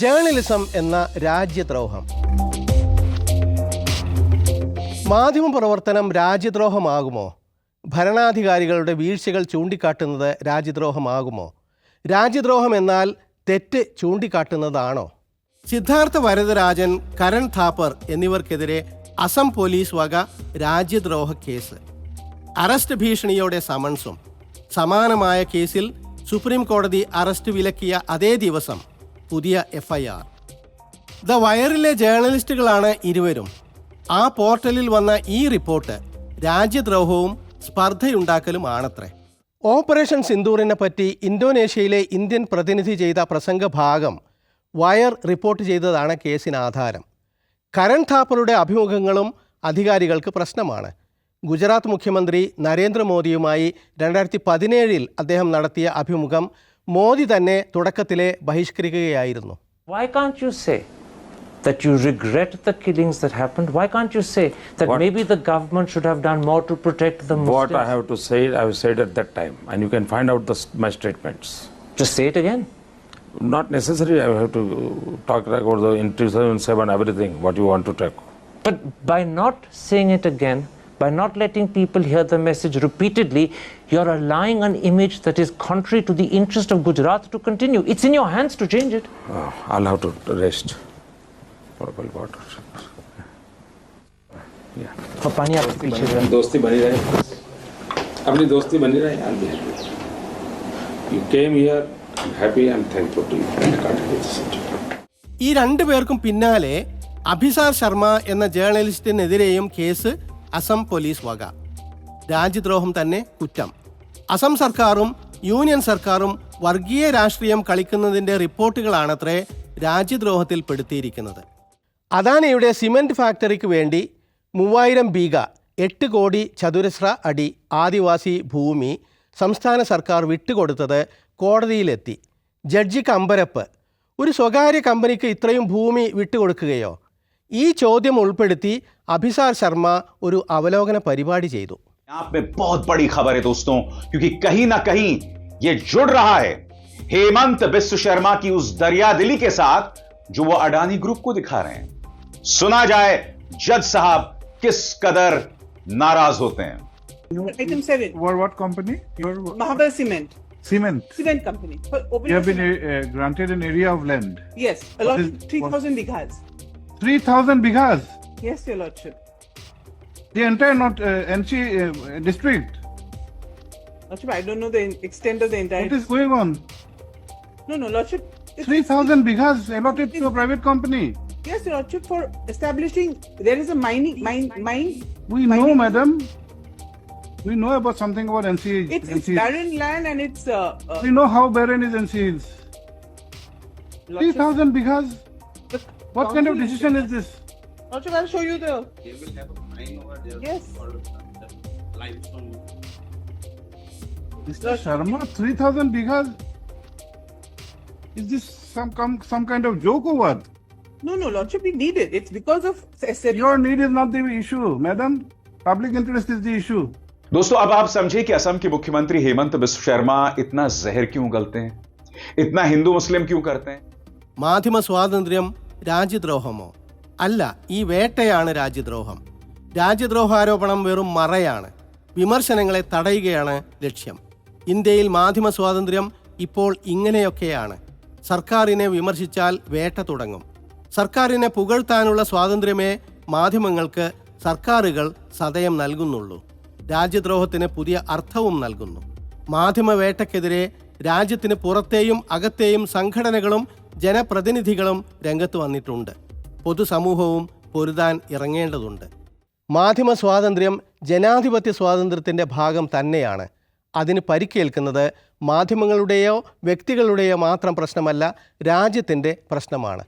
Journalism എന്ന രാജ്യദ്രോഹം. മാധ്യമ പ്രവർത്തനം രാജ്യദ്രോഹമാകുമോ? ഭരണാധികാരികളുടെ വീഴ്ചകൾ ചൂണ്ടിക്കാട്ടുന്നത് രാജ്യദ്രോഹമാകുമോ? രാജ്യദ്രോഹം എന്നാൽ തെറ്റ് ചൂണ്ടിക്കാട്ടുന്നതാണോ? സിദ്ധാർത്ഥ വരദരാജൻ കരൺ ഥാപ്പർ എന്നിവർക്കെതിരെ അസം പോലീസ് വക രാജ്യദ്രോഹ കേസ്. അറസ്റ്റ് ഭീഷണിയോടെ സമൻസും. സമാനമായ കേസിൽ സുപ്രീം കോടതി അറസ്റ്റ് വിലക്കിയ അതേ ദിവസം പുതിയ എഫ്ഐആർ ദ വയറിലെ ജേർണലിസ്റ്റുകളാണ് ഇരുവരും. ആ പോർട്ടലിൽ വന്ന ഈ റിപ്പോർട്ട് രാജ്യദ്രോഹവും സ്പർദ്ധയുണ്ടാക്കലും ആണത്രേ. ഓപ്പറേഷൻ സിന്ദൂറിനെ പറ്റി ഇന്തോനേഷ്യയിലെ ഇന്ത്യൻ പ്രതിനിധി ചെയ്ത പ്രസംഗ ഭാഗം വയർ റിപ്പോർട്ട് ചെയ്തതാണ് കേസിന് ആധാരം. കരൺ താപ്പറുടെ അഭിമുഖങ്ങളും അധികാരികൾക്ക് പ്രശ്നമാണ്. ഗുജറാത്ത് മുഖ്യമന്ത്രി നരേന്ദ്രമോദിയുമായി രണ്ടായിരത്തി പതിനേഴിൽ അദ്ദേഹം നടത്തിയ അഭിമുഖം മോദി തന്നെ തുടക്കത്തിലെ ബഹിഷ്കരിക്കുകയായിരുന്നു Why can't you say that you regret the killings that happened? Why can't you say that maybe the government should have done more to protect the Muslims? What I have to say, I have said at that time, and you can find out the, my statements. Just say it again. Not necessary, I have to talk about the in 2007 everything, what you want to talk. But by not saying it again, by not letting people hear the message repeatedly, you're allowing an image that is contrary to the interest of Gujarat to continue. It's in your hands to change it. Uh, I'll have to rest for a while water. Yeah. पानी आपके पीछे जो है। दोस्ती बनी रहे अपनी दोस्ती बनी रहे I'll be happy. You came here, I'm happy, I'm thankful to you. I can't help this. ഈ രണ്ടു പേർക്കും പിന്നാലെ അഭിസാർ ശർമ്മ എന്ന ജേർണലിസ്റ്റിനെതിരെയും കേസ് അസം പോലീസ് വക. രാജ്യദ്രോഹം തന്നെ കുറ്റം. അസം സർക്കാരും യൂണിയൻ സർക്കാരും വർഗീയ രാഷ്ട്രീയം കളിക്കുന്നതിന്റെ റിപ്പോർട്ടുകളാണത്രേ രാജ്യദ്രോഹത്തിൽ പെടുത്തിയിരിക്കുന്നത്. അദാനിയുടെ സിമന്റ് ഫാക്ടറിക്ക് വേണ്ടി മൂവായിരം ബീഗ എട്ട് കോടി ചതുരശ്ര അടി ആദിവാസി ഭൂമി സംസ്ഥാന സർക്കാർ വിട്ടുകൊടുത്തത് കോടതിയിലെത്തി. ജഡ്ജി കമ്പരപ്പ് ഒരു സ്വകാര്യ കമ്പനിക്ക് ഇത്രയും ഭൂമി വിട്ടുകൊടുക്കുകയോ? ഈ ചോദ്യം ഉൾപ്പെടുത്തി അഭിസാർ ശർമ്മ ഒരു അവലോകന പരിപാടി ചെയ്തു आप में बहुत बड़ी खबर है दोस्तों क्योंकि कहीं ना कहीं ये जुड़ रहा है हेमंत बिस्व शर्मा की उस दरिया दिली के साथ जो वो अडानी ग्रुप को दिखा रहे हैं सुना जाए जज साहब किस कदर नाराज होते हैं Item seven, What, what company? Your Mahabar Cement, cement. cement company. For open You have been uh, granted an area of land. Yes, a lot, is- three thousand bighas. 3,000 bighas. Yes, your lordship. The entire not uh, NC uh, district. Lordship, I don't know the extent of the entire. What is going on? No, no, lordship. 3,000 bighas allotted to a private company. Yes, your lordship. For establishing, there is a mining, mine, mine. We know, madam. We know about something about NC. It's, it's barren land and it's. Uh, uh, We know how barren is NC is. 3,000 bighas. the What kind of decision is this? Also, I'll show you the. They will have a mine over there. Yes. For the limestone. Mr. Sharma, 3,000 bighas. Is this some come, some kind of joke or what? No, no, Lordship, we need it. It's because of. Your need is not the issue, madam. Public interest is the issue. दोस्तों अब आप समझे कि असम के मुख्यमंत्री हेमंत बिस्व शर्मा इतना जहर क्यों गलते हैं इतना हिंदू मुस्लिम क्यों करते हैं माध्यम स्वातंत्र രാജ്യദ്രോഹമോ? അല്ല ഈ വേട്ടയാണ് രാജ്യദ്രോഹം. രാജ്യദ്രോഹാരോപണം വെറും മറയാണ്. വിമർശനങ്ങളെ തടയുകയാണ് ലക്ഷ്യം. ഇന്ത്യയിൽ മാധ്യമ സ്വാതന്ത്ര്യം ഇപ്പോൾ ഇങ്ങനെയൊക്കെയാണ്. സർക്കാരിനെ വിമർശിച്ചാൽ വേട്ട തുടങ്ങും. സർക്കാരിനെ പുകഴ്ത്താനുള്ള സ്വാതന്ത്ര്യമേ മാധ്യമങ്ങൾക്ക് സർക്കാരുകൾ സതയം നൽകുന്നുള്ളൂ. രാജ്യദ്രോഹത്തിന് പുതിയ അർത്ഥവും നൽകുന്നു. മാധ്യമവേട്ടയ്ക്കെതിരെ രാജ്യത്തിന് പുറത്തെയും അകത്തെയും സംഘടനകളും ജനപ്രതിനിധികളും രംഗത്ത് വന്നിട്ടുണ്ട്. പൊതുസമൂഹവും പൊരുതാൻ ഇറങ്ങേണ്ടതുണ്ട്. മാധ്യമ സ്വാതന്ത്ര്യം ജനാധിപത്യ സ്വാതന്ത്ര്യത്തിന്റെ ഭാഗം തന്നെയാണ്. അതിന് പരിക്കേൽക്കുന്നത് മാധ്യമങ്ങളുടെയോ വ്യക്തികളുടെയോ മാത്രം പ്രശ്നമല്ല രാജ്യത്തിന്റെ പ്രശ്നമാണ്.